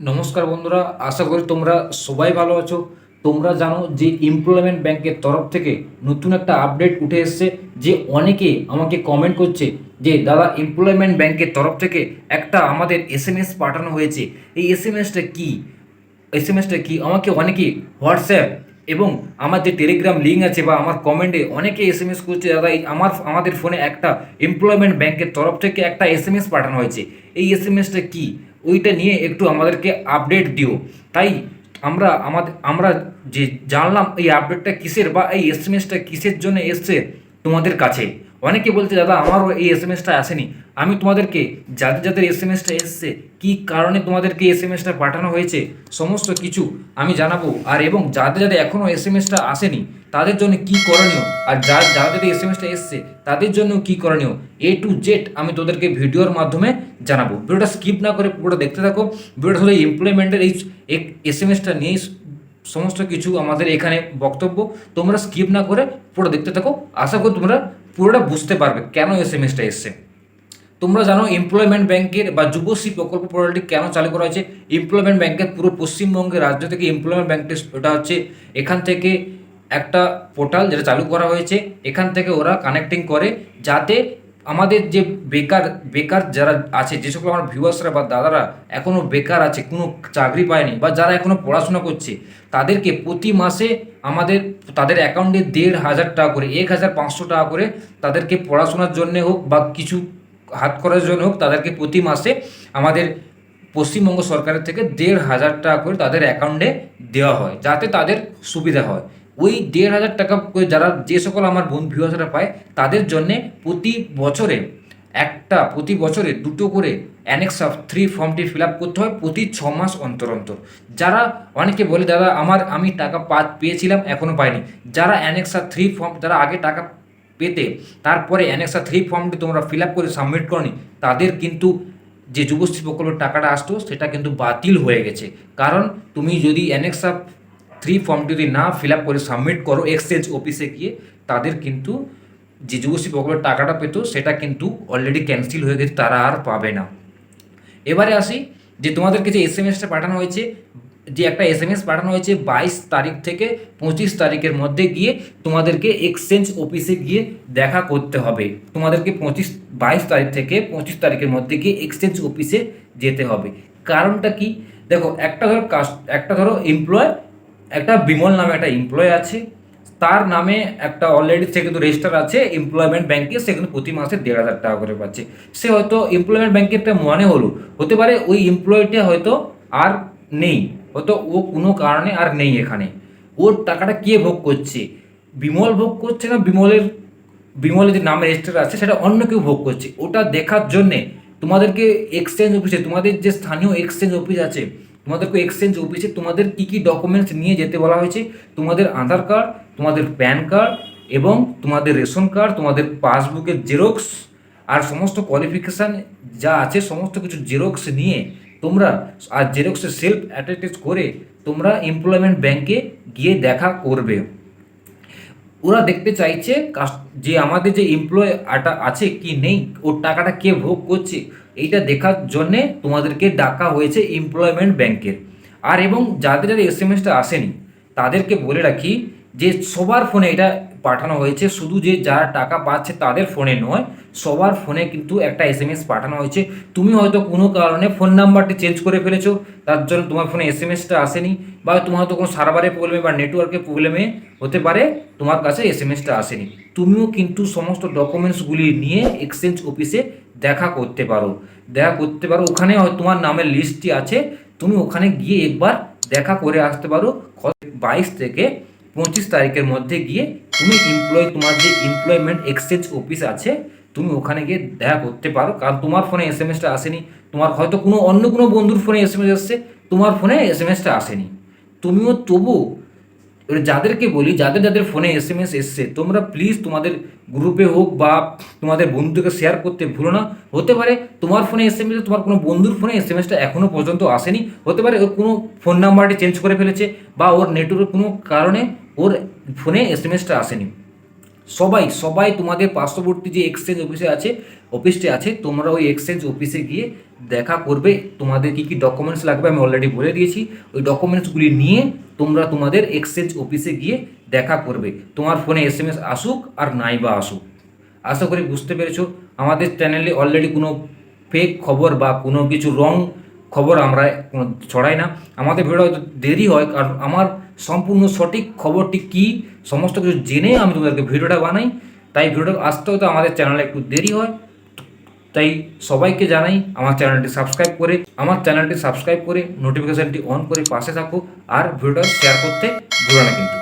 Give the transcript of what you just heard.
নমস্কার বন্ধুরা, আশা করি তোমরা সবাই ভালো আছো। তোমরা জানো যে এমপ্লয়মেন্ট ব্যাংকের তরফ থেকে নতুন একটা আপডেট উঠে এসেছে, যে অনেকে আমাকে কমেন্ট করছে যে, দাদা এমপ্লয়মেন্ট ব্যাংকের তরফ থেকে একটা আমাদের এস এম এস পাঠানো হয়েছে। এই এস এম এসটা কী? এস এম এসটা কী? আমাকে অনেকে হোয়াটসঅ্যাপ এবং আমার যে টেলিগ্রাম লিঙ্ক আছে বা আমার কমেন্টে অনেকে এস এম এস করছে, দাদা আমার, আমাদের ফোনে একটা এমপ্লয়মেন্ট ব্যাংকের তরফ থেকে একটা এস এম এস পাঠানো হয়েছে। এই এস এম এসটা কী? ওইটা নিয়ে একটু আমাদেরকে আপডেট দিও। তাই আমরা আমাদের আমরা যে জানলাম এই আপডেটটা কিসের বা এই এস এম এসটা কিসের জন্য এসছে তোমাদের কাছে? অনেকে বলছে, দাদা, আমারও এই এস এম এসটা আসেনি। আমি তোমাদেরকে, যাদের যাদের এস এম এসটা এসছে, কী কারণে তোমাদেরকে এস এম এসটা পাঠানো হয়েছে, সমস্ত কিছু আমি জানাব। আর এবং যাদের যাদের এখনও এস এম এসটা আসেনি, তাদের জন্য কি করণীয়? আর যার যারা যদি এস এম এসটা এসছে, তাদের জন্য কি করণীয়? এ টু জেড আমি তোদেরকে ভিডিওর মাধ্যমে জানাব। ভিডিওটা স্কিপ না করে পুরোটা দেখতে থাকো। ভিডিওটা শুধু এমপ্লয়মেন্টের এই এস এম এসটা নিয়েই সমস্ত কিছু আমাদের এখানে বক্তব্য। তোমরা স্কিপ না করে পুরো দেখতে থাকো। আশা করি তোমরা পুরোটা বুঝতে পারবে কেন এস এম এসটা এসছে। তোমরা জানো এমপ্লয়মেন্ট ব্যাংকের বা যুবশ্রী প্রকল্প পোর্টালটি কেন চালু করা হয়েছে? এমপ্লয়মেন্ট ব্যাংকের পুরো পশ্চিমবঙ্গের রাজ্য থেকে এমপ্লয়মেন্ট ব্যাংকটি ওটা হচ্ছে এখান থেকে একটা পোর্টাল যেটা চালু করা হয়েছে। এখান থেকে ওরা কানেক্টিং করে যাতে আমাদের যে বেকার বেকার যারা আছে, যে সকল আমার ভিউয়ার্সরা বা দাদারা এখনও বেকার আছে, কোনো চাকরি পায়নি বা যারা এখনও পড়াশোনা করছে, তাদেরকে প্রতি মাসে আমাদের, তাদের অ্যাকাউন্টে দেড় হাজার টাকা করে, এক হাজার পাঁচশো টাকা করে তাদেরকে পড়াশোনার জন্য হোক বা কিছু হাত করার জন্য হোক, তাদেরকে প্রতি মাসে আমাদের পশ্চিমবঙ্গ সরকারের থেকে দেড় হাজার টাকা করে তাদের অ্যাকাউন্টে দেওয়া হয়, যাতে তাদের সুবিধা হয়। ওই দেড় হাজার টাকা যারা যে সকল আমার বন্ধু ভিউয়ার্সরা পায়, তাদের জন্যে প্রতি বছরে একটা, প্রতি বছরে দুটো করে অ্যানেক্স অফ থ্রি ফর্মটি ফিল আপ করতে হয় প্রতি ছ মাস অন্তর অন্তর। যারা অনেকে বলে, দাদা, আমার, আমি টাকা পা, পেয়েছিলাম এখনও পাইনি। যারা অ্যানেক্স অফ থ্রি ফর্ম যারা আগে টাকা পেতে, তারপরে অ্যানেক্সা থ্রি ফর্মটি তোমরা ফিল আপ করে সাবমিট করনি, তাদের কিন্তু যে যুবশ্রী প্রকল্পের টাকাটা আসতো, সেটা কিন্তু বাতিল হয়ে গেছে। কারণ তুমি যদি অ্যানেক্সা থ্রি ফর্ম যদি না ফিল আপ করে সাবমিট করো এক্সচেঞ্জ অফিসে গিয়ে, তাদের কিন্তু যে যুবশ্রী প্রকল্পের টাকাটা পেতো, সেটা কিন্তু অলরেডি ক্যান্সেল হয়ে গেছে, তারা আর পাবে না। এবারে আসি, যে তোমাদেরকে যে এস এম এসটা পাঠানো হয়েছে, যে একটা এস এম এস পাঠানো হয়েছে বাইশ তারিখ থেকে পঁচিশ তারিখের মধ্যে গিয়ে তোমাদেরকে এক্সচেঞ্জ অফিসে গিয়ে দেখা করতে হবে। তোমাদেরকে পঁচিশ, বাইশ তারিখ থেকে পঁচিশ তারিখের মধ্যে গিয়ে এক্সচেঞ্জ অফিসে যেতে হবে। কারণটা কি? দেখো, একটা ধরো কাস্ট একটা ধরো এমপ্লয় একটা বিমল নামে একটা এমপ্লয় আছে। তার নামে একটা অলরেডি সে কিন্তু রেজিস্টার আছে এমপ্লয়মেন্ট ব্যাংকে সে কিন্তু প্রতি মাসে দেড় হাজার টাকা করে পাচ্ছে। সে হয়তো এমপ্লয়মেন্ট ব্যাংকের একটা মনে হলো, হতে পারে ওই এমপ্লয়টা হয়তো আর নেই, হয়তো ও কোনো কারণে আর নেই এখানে। ওর টাকাটা কে ভোগ করছে? বিমল ভোগ করছে না বিমলের বিমলের যে নামে রেজিস্টার আছে, সেটা অন্য কেউ ভোগ করছে। ওটা দেখার জন্যে তোমাদেরকে এক্সচেঞ্জ অফিসে তোমাদের যে স্থানীয় এক্সচেঞ্জ অফিস আছে তোমাদেরকে এক্সচেঞ্জ অফিসে তোমাদের কী কী ডকুমেন্টস নিয়ে যেতে বলা হয়েছে? তোমাদের আধার কার্ড তোমাদের প্যান কার্ড এবং তোমাদের রেশন কার্ড তোমাদের পাসবুকের জেরক্স আর সমস্ত কোয়ালিফিকেশান যা আছে, সমস্ত কিছু জেরক্স নিয়ে তোমরা আর জেরক্সে সেলফ অ্যাটেস্ট করে তোমরা এমপ্লয়মেন্ট ব্যাংকে গিয়ে দেখা করবে। ওরা দেখতে চাইছে যে আমাদের যে এমপ্লয় আটা আছে কি নেই, ওর টাকাটা কে ভোগ করছে? এইটা দেখার জন্যে তোমাদেরকে ডাকা হয়েছে এমপ্লয়মেন্ট ব্যাংকের আর এবং যাদের এস এম এসটা আসেনি, তাদেরকে বলে রাখি যে সবার ফোনে এটা পাঠানো হয়েছে, শুধু যে যারা টাকা পাচ্ছে তাদের ফোনে নয়, সবার ফোনে কিন্তু একটা এস এম এস পাঠানো হয়েছে। তুমি হয়তো কোনো কারণে ফোন নাম্বারটি চেঞ্জ করে ফেলেছো, তার জন্য তোমার ফোনে এস এম এসটা আসেনি, বা তোমার হয়তো কোনো সার্ভারের প্রবলেমে বা নেটওয়ার্কের প্রবলেমে হতে পারে, তোমার কাছে এস এম এসটা আসেনি। তুমিও কিন্তু সমস্ত ডকুমেন্টসগুলি নিয়ে এক্সচেঞ্জ অফিসে দেখা করতে পারো। দেখা করতে পারো, ওখানে তোমার নামের লিস্টটি আছে, তুমি ওখানে গিয়ে একবার দেখা করে আসতে পারো বাইশ থেকে পঁচিশ তারিখের মধ্যে গিয়ে তুমি এমপ্লয় তোমার যে এমপ্লয়মেন্ট এক্সচেঞ্জ অফিস আছে, তুমি ওখানে গিয়ে দেখা করতে পারো। কারণ তোমার ফোনে এস এম এসটা আসেনি। তোমার হয়তো কোনো অন্য কোনো বন্ধুর ফোনে এস এম এস এসছে, তোমার ফোনে এস এম এসটা আসেনি। তুমিও তবু এবার যাদেরকে বলি, যাদের যাদের ফোনে এস এম এস এসছে, তোমরা প্লিজ তোমাদের গ্রুপে হোক বা তোমাদের বন্ধুকে শেয়ার করতে ভুলো না। হতে পারে তোমার ফোনে এস এম এস তোমার কোনো বন্ধুর ফোনে এস এম এসটা এখনও পর্যন্ত আসেনি। হতে পারে ওর কোনো ফোন নাম্বারটি চেঞ্জ করে ফেলেছে বা ওর নেটওয়ার্কের কোনো কারণে ওর ফোনে এস এম এসটা আসেনি। সবাই সবাই তোমাদের পার্শ্ববর্তী যে এক্সচেঞ্জ অফিসে আছে অফিসটি আছে, তোমরা ওই এক্সচেঞ্জ অফিসে গিয়ে দেখা করবে, তোমাদের কি কি ডকুমেন্টস লাগবে আমি অলরেডি বলে দিয়েছি। ওই ডকুমেন্টসগুলি নিয়ে তোমরা তোমাদের এক্সচেঞ্জ অফিসে গিয়ে দেখা করবে। তোমার ফোনে এস এম এস আসুক আর নাই বা আসুক। আশা করি বুঝতে পেরেছ, আমাদের চ্যানেলে অলরেডি কোনো ফেক খবর বা কোনো কিছু রং খবর আমরা ছড়াই না। আমাদের ভিডিও দেরি হয়, কারণ আমার সম্পূর্ণ সঠিক খবরটি কি? সমস্ত কিছু জেনে আমি তোমাদেরকে ভিডিওটা বানাই। তাই ভিডিওটা আসতে হতে আমাদের চ্যানেলে একটু দেরি হয়। তাই সবাইকে জানাই, আমার চ্যানেলটি সাবস্ক্রাইব করে, আমার চ্যানেলটি সাবস্ক্রাইব করে নোটিফিকেশানটি অন করে পাশে থাকো। আর ভিডিওটা শেয়ার করতে ভুলো না কিন্তু।